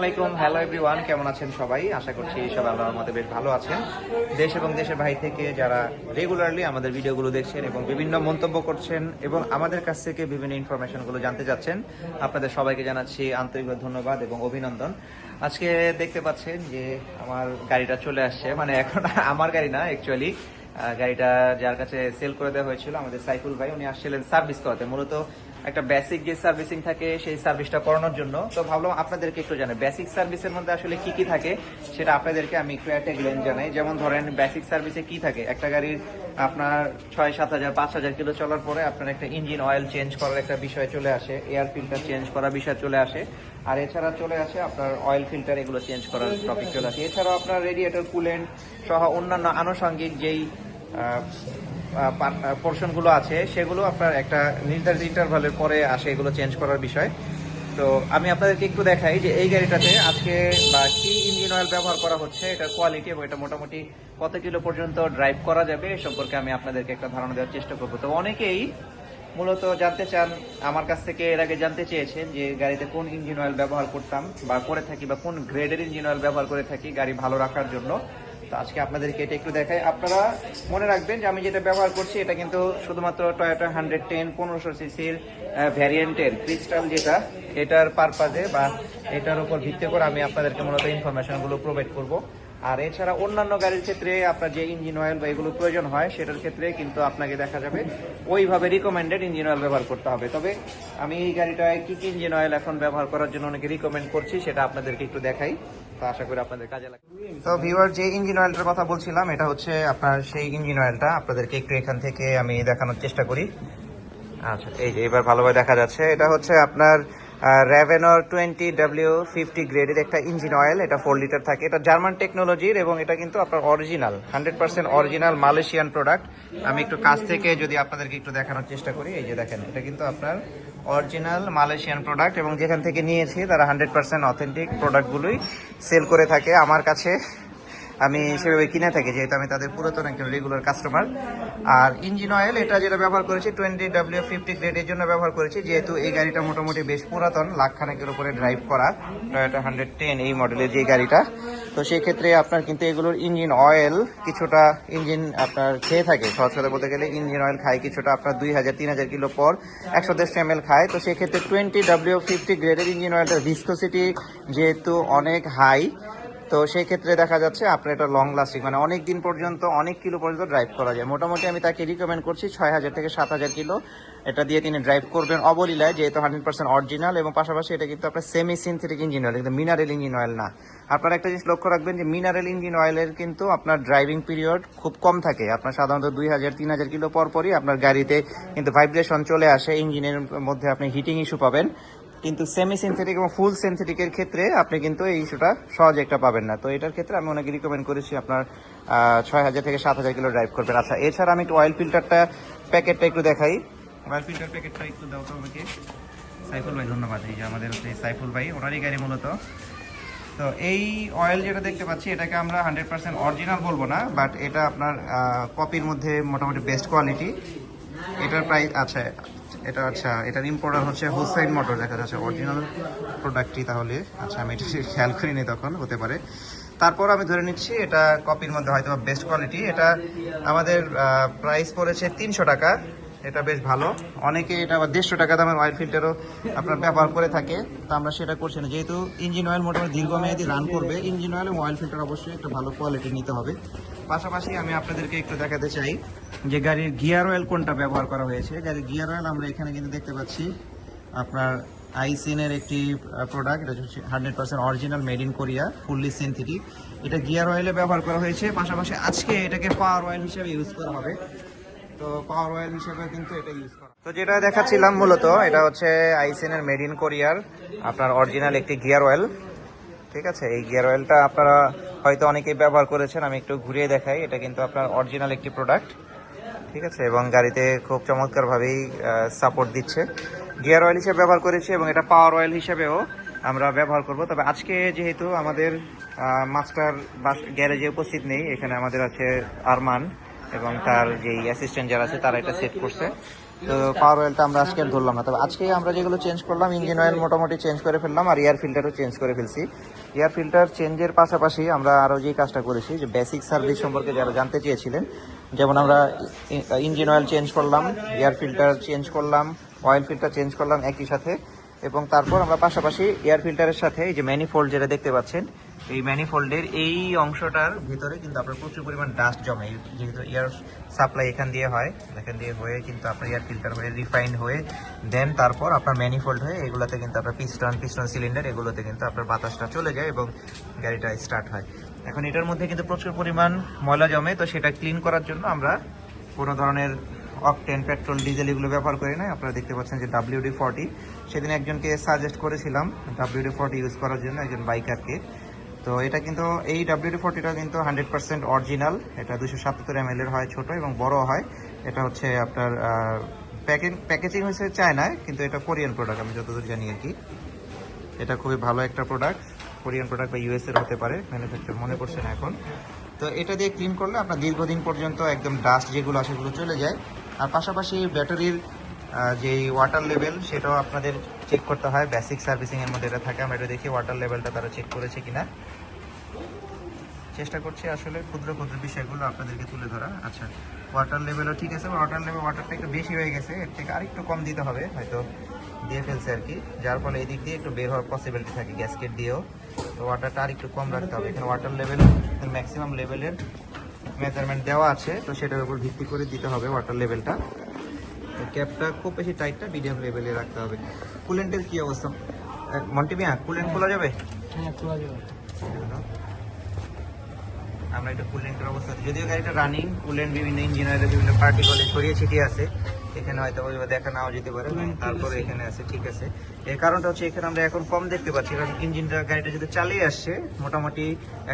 আলাইকুম। Hello everyone কেমন আছেন সবাই? আশা করছি সব আল্লাহর মধ্যে বেশ ভালো আছেন। দেশ এবং দেশের বাইরে থেকে যারা রেগুলারলি আমাদের ভিডিওগুলো দেখছেন এবং বিভিন্ন মন্তব্য করছেন এবং আমাদের কাছ থেকে বিভিন্ন ইনফরমেশনগুলো জানতে চাচ্ছেন আপনাদের সবাইকে জানাচ্ছি আন্তরিক ধন্যবাদ এবং অভিনন্দন। আজকে দেখতে পাচ্ছেন যে আমার গাড়িটা চলে আসছে। মানে এখন আমার গাড়ি না অ্যাকচুয়ালি গাড়িটা যার কাছে সেল করে দেওয়া হয়েছিল আমাদের সাইফুল ভাই, উনি আসছিলেন সার্ভিস করাতে। মূলত একটা বেসিক যে সার্ভিসিং থাকে, সেই সার্ভিসটা করানোর জন্য। তো ভাবলাম আপনাদেরকে একটু জানাই বেসিক সার্ভিসের মধ্যে আসলে কি কি থাকে, সেটা আপনাদেরকে আমি একটু একটা গ্লেন জানাই। যেমন ধরেন বেসিক সার্ভিসে কি থাকে? একটা গাড়ির আপনার ছয়, সাত হাজার, পাঁচ হাজার কিলো চলার পরে আপনার একটা ইঞ্জিন অয়েল চেঞ্জ করার একটা বিষয় চলে আসে এয়ার ফিল্টার চেঞ্জ করার বিষয় চলে আসে। আর এছাড়া চলে আসে আপনার অয়েল ফিল্টার এগুলো চেঞ্জ করার টপিক চলে আসে। এছাড়াও আপনার রেডিয়েটর কুলেন্ট সহ অন্যান্য আনুষঙ্গিক যেই পোর্শনগুলো আছে, সেগুলো আপনার একটা নির্ধারিত ইন্টারভালের পরে আসে, এগুলো চেঞ্জ করার বিষয়। তো আমি আপনাদেরকে একটু দেখাই যে এই গাড়িটাতে আজকে, বা কি ইঞ্জিন অয়েল ব্যবহার করা হচ্ছে এটার কোয়ালিটি এবং এটা মোটামুটি কত কিলো পর্যন্ত ড্রাইভ করা যাবে, এ সম্পর্কে আমি আপনাদেরকে একটা ধারণা দেওয়ার চেষ্টা করব। তো অনেকেই মূলত জানতে চান, আমার কাছ থেকে এর আগে জানতে চেয়েছেন যে গাড়িতে কোন ইঞ্জিন অয়েল ব্যবহার করতাম, বা করে থাকি, বা কোন গ্রেডের ইঞ্জিন অয়েল ব্যবহার করে থাকি গাড়ি ভালো রাখার জন্য। তো আজকে আপনাদেরকে এটা একটু দেখাই। আপনারা মনে রাখবেন যে আমি যেটা ব্যবহার করছি, এটা কিন্তু শুধুমাত্র টয়োটা হান্ড্রেড টেন পনেরোশো সিসির ভ্যারিয়েন্টের ক্রিস্টাল যেটা, এটার পারপাজে বা এটার উপর ভিত্তি করে আমি আপনাদেরকে মূলত ইনফরমেশনগুলো প্রোভাইড করব। আর এছাড়া অন্যান্য গাড়ির ক্ষেত্রে আপনার যে ইঞ্জিন অয়েল বা এগুলো প্রয়োজন হয়, সেটার ক্ষেত্রে কিন্তু আপনাকে দেখা যাবে ওইভাবে রিকমেন্ডেড ইঞ্জিন অয়েল ব্যবহার করতে হবে। তবে আমি এই গাড়িটায় কি কি ইঞ্জিন অয়েল এখন ব্যবহার করার জন্য অনেকে রিকমেন্ড করছি, সেটা আপনাদেরকে একটু দেখাই। তো আশা করি আপনাদের কাজে লাগবে। তো ভিউয়ার যে ইঞ্জিন অয়েলটার কথা বলছিলাম এটা হচ্ছে আপনার সেই ইঞ্জিন অয়েলটা আপনাদেরকে একটু এখান থেকে আমি দেখানোর চেষ্টা করি। আচ্ছা এই যে এবার ভালোভাবে দেখা যাচ্ছে এটা হচ্ছে আপনার র্যাভেনর টোয়েন্টি ডাব্লিউ ফিফটি গ্রেডের একটা ইঞ্জিন অয়েল এটা ফোর লিটার থাকে। এটা জার্মান টেকনোলজির এবং এটা কিন্তু আপনার original hundred percent original Malaysian product আমি একটু কাছ থেকে যদি আপনাদেরকে একটু দেখানোর চেষ্টা করি এই যে দেখেন এটা কিন্তু আপনার অরিজিনাল মালয়েশিয়ান প্রোডাক্ট এবং যেখান থেকে নিয়েছি তারা হান্ড্রেড পার্সেন্ট অথেন্টিক প্রোডাক্টগুলোই সেল করে থাকে আমার কাছে। আমি সেভাবে কিনে থাকি, যেহেতু আমি তাদের পুরাতন একজন রেগুলার কাস্টমার আর ইঞ্জিন অয়েল এটা যেটা ব্যবহার করেছি টোয়েন্টি ডাব্লিউ ফিফটি গ্রেডের জন্য ব্যবহার করেছি, যেহেতু এই গাড়িটা মোটামুটি বেশ পুরাতন লাখ খানেকের উপরে ড্রাইভ করা। টয়োটা হান্ড্রেড টেন এই মডেলের যে গাড়িটা। তো সেক্ষেত্রে আপনার কিন্তু এগুলোর ইঞ্জিন অয়েল কিছুটা ইঞ্জিন আপনার খেয়ে থাকে। সহজ কথা বলতে গেলে ইঞ্জিন অয়েল খায় কিছুটা আপনার দুই হাজার, তিন হাজার কিলো পর একশো দেড়শো এম খায়। তো সেক্ষেত্রে টোয়েন্টি ডাব্লিউ ফিফটি গ্রেডের ইঞ্জিন অয়েলটার ভিসকোসিটি যেহেতু অনেক হাই তো সেই ক্ষেত্রে দেখা যাচ্ছে আপনার এটা লং লাস্টিং মানে অনেক দিন পর্যন্ত, অনেক কিলো পর্যন্ত ড্রাইভ করা যায়। মোটামুটি আমি তাকে রিকমেন্ড করছি ছয় হাজার থেকে সাত হাজার কিলো। এটা দিয়ে তিনি ড্রাইভ করবেন অবলীলায়, যেহেতু হান্ড্রেড পার্সেন্ট অরিজিনাল এবং পাশাপাশি এটা কিন্তু আপনার সেমি সিনথেটিক ইঞ্জিন অয়েল কিন্তু মিনারেল ইঞ্জিন অয়েল না। আপনারা একটা জিনিস লক্ষ্য রাখবেন যে মিনারেল ইঞ্জিন অয়েলের কিন্তু আপনার ড্রাইভিং পিরিয়ড খুব কম থাকে। আপনার সাধারণত দুই হাজার, তিন হাজার কিলো পর পরই আপনার গাড়িতে কিন্তু ভাইব্রেশন চলে আসে ইঞ্জিনের মধ্যে আপনি হিটিং ইস্যু পাবেন। কিন্তু সেমি সিনথেটিক এবং ফুল সিনথেটিকের ক্ষেত্রে আপনি কিন্তু এই ইস্যুটা সহজে একটা পাবেন না। তো এটার ক্ষেত্রে আমি ওনাকে রিকমেন্ড করেছি আপনার ছয় হাজার থেকে সাত হাজার কিলো ড্রাইভ করবেন। আচ্ছা এছাড়া আমি একটু অয়েল ফিল্টারটা প্যাকেটটা একটু দেখাই। অয়েল ফিল্টার প্যাকেটটা একটু দাও তো আমাকে। সাইফুল ভাই, ধন্যবাদ। এই যে আমাদের হচ্ছে সাইফুল ভাই, ওনারই গাড়ি মূলত। তো এই অয়েল যেটা দেখতে পাচ্ছি, এটাকে আমরা হান্ড্রেড পার্সেন্ট অরিজিনাল বলব না বাট এটা আপনার কপির মধ্যে মোটামুটি বেস্ট কোয়ালিটি এটার প্রাইস আচ্ছা এটা আচ্ছা এটার ইম্পোর্টার হচ্ছে হোসাইন মোটর দেখা যাচ্ছে অরিজিনাল প্রোডাক্টটি তাহলে। আচ্ছা আমি এটা খেয়াল করিনি তখন, হতে পারে। তারপর আমি ধরে নিচ্ছি, এটা কপির মধ্যে হয়তো বেস্ট কোয়ালিটি এটা আমাদের প্রাইস পড়েছে তিনশো টাকা। এটা বেশ ভালো। অনেকে এটা আবার দেড়শো টাকা দামের অয়েল ফিল্টারও আপনার ব্যবহার করে থাকে। তো আমরা সেটা করছি না। যেহেতু ইঞ্জিন অয়েল মোটামুটি দীর্ঘমেয়াদী রান করবে ইঞ্জিন অয়েল এবং অয়েল ফিল্টার অবশ্যই একটা ভালো কোয়ালিটি নিতে হবে। পাশাপাশি আমি আপনাদেরকে একটু দেখাতে চাই যে গাড়ির গিয়ার অয়েল কোনটা ব্যবহার করা হয়েছে। গাড়ির গিয়ার অয়েল আমরা এখানে কিন্তু দেখতে পাচ্ছি। আপনার আইসিনের একটি প্রোডাক্ট এটা হচ্ছে hundred percent original made in Korea fully synthetic এটা গিয়ার অয়েলে ব্যবহার করা হয়েছে। পাশাপাশি আজকে এটাকে পাওয়ার অয়েল হিসেবে ইউজ করা হবে। তো পাওয়ার অয়েল হিসেবে কিন্তু এটা ইউজ করা তো যেটা দেখাচ্ছিলাম মূলত, এটা হচ্ছে আইসিনের মেড ইন কোরিয়ার আপনার অরিজিনাল একটি গিয়ার অয়েল। ঠিক আছে? এই গিয়ার অয়েলটা আপনারা হয়তো অনেকেই ব্যবহার করেছেন, আমি একটু ঘুরিয়ে দেখাই। এটা কিন্তু আপনার অরিজিনাল একটি প্রোডাক্ট ঠিক আছে? এবং গাড়িতে খুব চমৎকারভাবেই সাপোর্ট দিচ্ছে। গিয়ার অয়েল হিসেবে ব্যবহার করেছি এবং এটা পাওয়ার অয়েল হিসেবেও আমরা ব্যবহার করব। তবে আজকে যেহেতু আমাদের মাস্টার বাস গ্যারেজে উপস্থিত নেই, এখানে আমাদের আছে আরমান এবং তার যেই অ্যাসিস্ট্যান্ট যারা আছে তারা এটা সেট করছে। তো পাওয়ার অয়েলটা আমরা আজকে আর ধরলাম না। তবে আজকে আমরা যেগুলো চেঞ্জ করলাম ইঞ্জিন অয়েল মোটামুটি চেঞ্জ করে ফেললাম আর এয়ার ফিল্টারও চেঞ্জ করে ফেলছি। এয়ার ফিল্টার চেঞ্জের পাশাপাশি আমরা আরও যে কাজটা করেছি যে বেসিক সার্ভিস সম্পর্কে যারা জানতে চেয়েছিলেন যেমন আমরা ইঞ্জিন অয়েল চেঞ্জ করলাম এয়ার ফিল্টার চেঞ্জ করলাম অয়েল ফিল্টার চেঞ্জ করলাম একই সাথে এবং তারপর আমরা পাশাপাশি এয়ার ফিল্টারের সাথে এই যে ম্যানিফোল্ড যেটা দেখতে পাচ্ছেন এই ম্যানিফোল্ডের এই অংশটার ভিতরে কিন্তু আপনার প্রচুর পরিমাণ ডাস্ট জমে। যেহেতু এয়ার সাপ্লাই এখান দিয়ে হয়, এখান দিয়ে হয়ে কিন্তু আপনার এয়ার ফিল্টার হয়ে রিফাইন হয়ে দেন তারপর আপনার ম্যানিফোল্ড হয়ে এগুলোতে কিন্তু আপনার পিস্টন পিস্টন সিলিন্ডার এগুলোতে কিন্তু আপনার বাতাসটা চলে যায় এবং গাড়িটা স্টার্ট হয়। এখন এটার মধ্যে কিন্তু প্রচুর পরিমাণ ময়লা জমে, তো সেটা ক্লিন করার জন্য আমরা কোনো ধরনের অকটেন পেট্রোল ডিজেল এগুলো ব্যবহার করি না। আপনারা দেখতে পাচ্ছেন যে ডাব্লিউডি ফর্টি সেদিন একজনকে সাজেস্ট করেছিলাম ডাব্লিউডি ফর্টি ইউজ করার জন্য, একজন বাইকারকে তো এটা কিন্তু, এই ডাব্লিউডি ফর্টিটা কিন্তু হান্ড্রেড পার্সেন্ট অরিজিনাল এটা দুশো সাতাত্তর এম এর হয়, ছোট এবং বড় হয়। এটা হচ্ছে আপনার প্যাকেজিং হয়েছে চায়নায়, কিন্তু এটা কোরিয়ান প্রোডাক্ট আমি যতদূর জানি আর কি। এটা খুবই ভালো একটা প্রোডাক্ট কোরিয়ান প্রোডাক্ট বা ইউএস এর হতে পারে ম্যানুফ্যাকচার মনে করছে না এখন। তো এটা দিয়ে ক্লিন করলে আপনার দীর্ঘদিন পর্যন্ত একদম ডাস্ট যেগুলো আছে সেগুলো চলে যায়। আর পাশাপাশি ব্যাটারির যে ওয়াটার লেভেল সেটাও আপনাদের চেক করতে হয়। বেসিক সার্ভিসিং এর মধ্যে এটা থাকে, আমরা এটা দেখি ওয়াটার লেভেলটা তারা চেক করেছে কিনা। চেষ্টা করছি আসলে ক্ষুদ্র ক্ষুদ্র বিষয়গুলো আপনাদেরকে তুলে ধরা। আচ্ছা ওয়াটার লেভেলও ঠিক আছে ওয়াটার লেভেল ওয়াটারটা একটু বেশি হয়ে গেছে, এর থেকে আরেকটু কম দিতে হবে, হয়তো দিয়ে ফেলছে আর কি। যার ফলে এই দিক দিয়ে একটু বের হওয়ার পসিবিলিটি থাকে গ্যাসকেট দিয়েও। তো ওয়াটারটা আর একটু কম রাখতে হবে। এখানে ওয়াটার লেভেল ম্যাক্সিমাম লেভেলের মেজারমেন্ট দেওয়া আছে, তো সেটার উপর ভিত্তি করে দিতে হবে ওয়াটার লেভেলটা ক্যাপটা খুব বেশি টাইটটা মিডিয়াম লেভেলে রাখতে হবে। কুলেন্টের কি অবস্থা? মন্টি মিয়া কুলেন্ট খোলা যাবে? হ্যাঁ খোলা যাবে। আমরা একটা কুলেন্টের অবস্থা যদিও গাড়িটা রানিং কুলেন্ট বিভিন্ন ইঞ্জিনিয়ারের বিভিন্ন পার্টিকলে ছড়িয়ে ছিটিয়ে আছে। এখানে হয়তো দেখা নাও যেতে পারে, তারপরে এখানে আছে, ঠিক আছে। এর কারণটা হচ্ছে এখানে আমরা এখন কম দেখতে পাচ্ছি, কারণ ইঞ্জিনটা, গাড়িটা যদি চালিয়ে আসছে মোটামুটি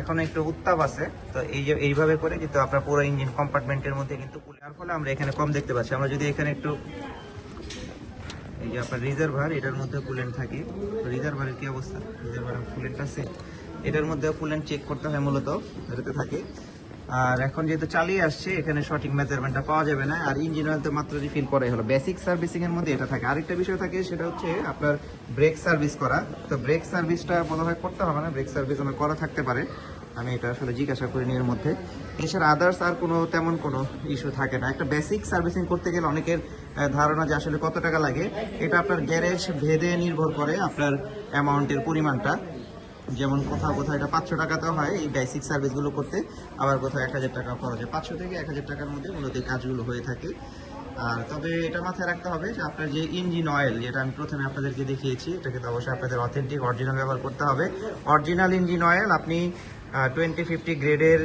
এখন একটু উত্তাপ আছে, তো এই যে, এইভাবে করে কিন্তু আপনার পুরো ইঞ্জিন কম্পার্টমেন্টের মধ্যে কিন্তু যার ফলে আমরা এখানে কম দেখতে পাচ্ছি। আমরা যদি এখানে একটু, এই যে আপনার রিজার্ভার, এটার মধ্যে কুলেন্ট থাকে। রিজার্ভারের কি অবস্থা? রিজার্ভারের কুলেন্ট আছে এটার মধ্যে কুলেন্ট চেক করতে হয় মূলত, এটাতে থাকে। আর এখন যেহেতু চালিয়ে আসছে, এখানে সঠিক মেজারমেন্টটা পাওয়া যাবে না। আর ইঞ্জিন অয়েল তো মাত্র রিফিল করাই হলো। বেসিক সার্ভিসিং এর মধ্যে এটা থাকে। আরেকটা বিষয় থাকে, সেটা হচ্ছে আপনার ব্রেক সার্ভিস করা। তো ব্রেক সার্ভিসটা মনে হয় করতে হবে না ব্রেক সার্ভিস আমার করা থাকতে পারে। আমি এটা আসলে জিজ্ঞাসা করিনি এর মধ্যে। এছাড়া আদার্স আর কোনো তেমন কোনো ইস্যু থাকে না। একটা বেসিক সার্ভিসিং করতে গেলে অনেকের ধারণা যে আসলে কত টাকা লাগে, এটা আপনার গ্যারেজ ভেদে নির্ভর করে আপনার অ্যামাউন্টের পরিমাণটা। যেমন কোথাও কোথাও এটা পাঁচশো টাকাতেও হয় এই বেসিক সার্ভিসগুলো করতে, আবার কোথাও এক হাজার টাকা খরচ হয়। পাঁচশো থেকে এক হাজার টাকার মধ্যে মূলত এই কাজগুলো হয়ে থাকে। আর তবে এটা মাথায় রাখতে হবে যে আপনার যে ইঞ্জিন অয়েল যেটা আমি প্রথমে আপনাদেরকে দেখিয়েছি এটা কিন্তু অবশ্যই আপনাদের অথেন্টিক অরিজিনাল ব্যবহার করতে হবে। অরিজিনাল ইঞ্জিন অয়েল আপনি টোয়েন্টি ফিফটি গ্রেডের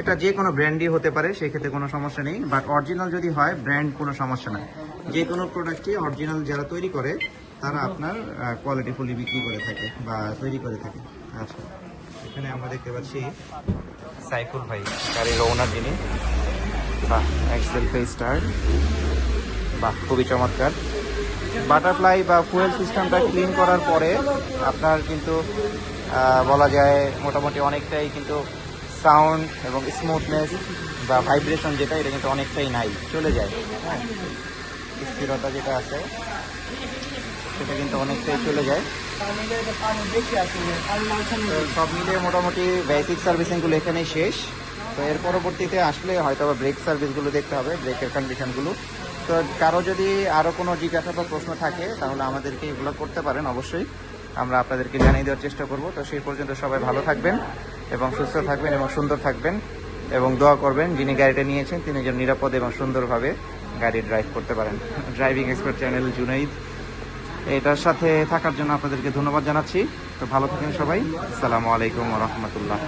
এটা যে কোনো ব্র্যান্ডই হতে পারে, সেক্ষেত্রে কোনো সমস্যা নেই। বাট অরিজিনাল যদি হয় ব্র্যান্ড কোনো সমস্যা না যে কোনো প্রোডাক্টই অরিজিনাল যারা তৈরি করে, তারা আপনার কোয়ালিটি ফুলি বিক্রি করে থাকে বা তৈরি করে থাকে। আচ্ছা। এখানে আমরা দেখতে পাচ্ছি সাইফুল ভাই। গাড়ির ওনার যিনি। বাহ এক্সেল ফেস স্টার্ট বাহ খুবই চমৎকার। বাটারফ্লাই বা ফুয়েল সিস্টেমটা ক্লিন করার পরে আপনার কিন্তু বলা যায় মোটামুটি অনেকটাই কিন্তু সাউন্ড এবং স্মুথনেস বা ভাইব্রেশন যেটা এটা কিন্তু অনেকটাই নাই চলে যায়। হ্যাঁ স্থিরতা যেটা আছে সেটা কিন্তু অনেকটাই চলে যায়। সব মিলিয়ে মোটামুটি বেসিক সার্ভিসিংগুলো এখানেই শেষ। তো এর পরবর্তীতে আসলে হয়তো ব্রেক সার্ভিসগুলো দেখতে হবে ব্রেকের কন্ডিশনগুলো তো কারও যদি আরও কোনো জিজ্ঞাসা বা প্রশ্ন থাকে, তাহলে আমাদেরকে এগুলো করতে পারেন অবশ্যই। আমরা আপনাদেরকে জানিয়ে দেওয়ার চেষ্টা করব। তো সেই পর্যন্ত সবাই ভালো থাকবেন এবং সুস্থ থাকবেন এবং সুন্দর থাকবেন এবং দোয়া করবেন যিনি গাড়িটা নিয়েছেন, তিনি যেন নিরাপদ এবং সুন্দরভাবে গাড়ি ড্রাইভ করতে পারেন। ড্রাইভিং এক্সপার্ট চ্যানেল জুনাইদ এটার সাথে থাকার জন্য আপনাদেরকে ধন্যবাদ জানাচ্ছি। তো ভালো থাকেন সবাই। আসসালামু আলাইকুম রহমতুল্লাহ।